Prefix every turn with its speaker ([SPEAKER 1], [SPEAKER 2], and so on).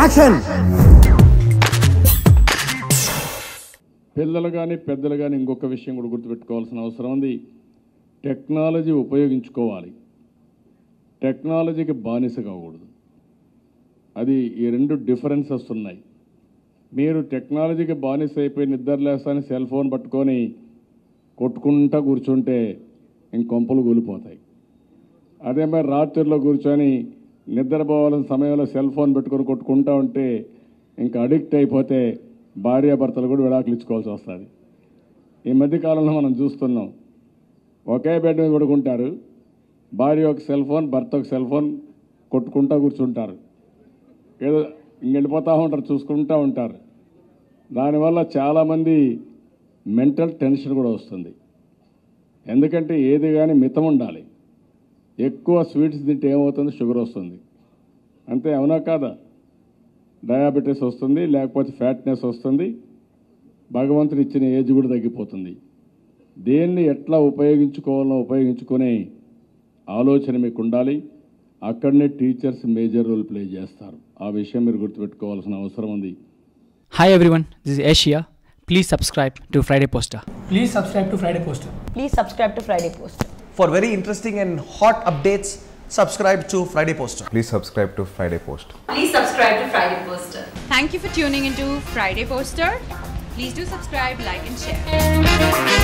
[SPEAKER 1] Action
[SPEAKER 2] పిల్లలు కానీ పెద్దలు కానీ ఇంకొక విషయం కూడా గుర్తుపెట్టుకోవాల్సిన అవసరం ఉంది. టెక్నాలజీ ఉపయోగించుకోవాలి. టెక్నాలజీకి బానిస కాకూడదు. అది ఈ రెండు డిఫరెన్సెస్ ఉన్నాయి. మీరు టెక్నాలజీకి బానిస అయిపోయి నిద్రలేస్తాని సెల్ ఫోన్ పట్టుకొని కొట్టుకుంటా కూర్చుంటే ఇంకొంపలు కూలిపోతాయి. అదే మరి రాత్రిలో కూర్చొని నిద్రపోవాలని సమయంలో సెల్ ఫోన్ పెట్టుకొని కొట్టుకుంటూ ఉంటే ఇంకా అడిక్ట్ అయిపోతే భార్యాభర్తలు కూడా విడాకులు ఇచ్చుకోవాల్సి వస్తుంది. ఈ మధ్యకాలంలో మనం చూస్తున్నాం ఒకే బెడ్ మీద పడుకుంటారు భార్య ఒక సెల్ ఫోన్ భర్త ఒక సెల్ ఫోన్ కొట్టుకుంటూ కూర్చుంటారు. ఏదో ఇంకెళ్ళిపోతూ ఉంటారు చూసుకుంటూ ఉంటారు. దానివల్ల చాలామంది మెంటల్ టెన్షన్ కూడా వస్తుంది. ఎందుకంటే ఏది కానీ మితం ఉండాలి. ఎక్కువ స్వీట్స్ తింటే ఏమవుతుంది షుగర్ వస్తుంది అంతే అవునా కాదా డయాబెటీస్ వస్తుంది లేకపోతే ఫ్యాట్నెస్ వస్తుంది భగవంతుడు ఇచ్చిన ఏజ్ కూడా తగ్గిపోతుంది దేన్ని ఎట్లా ఉపయోగించుకోవాలో ఉపయోగించుకునే ఆలోచన మీకు ఉండాలి అక్కడనే టీచర్స్ మేజర్ రోల్ ప్లే చేస్తారు ఆ విషయం మీరు గుర్తుపెట్టుకోవాల్సిన అవసరం ఉంది
[SPEAKER 3] everyone, this is Asia. Please subscribe to Friday Poster.
[SPEAKER 4] Please subscribe to Friday Poster.
[SPEAKER 5] Please subscribe to Friday Post.
[SPEAKER 6] For very interesting and hot updates, subscribe to Friday Poster.
[SPEAKER 1] Please subscribe to Friday Poster.
[SPEAKER 7] Please subscribe to Friday Poster.
[SPEAKER 8] Thank you for tuning into Friday Poster. Please do subscribe, like and share.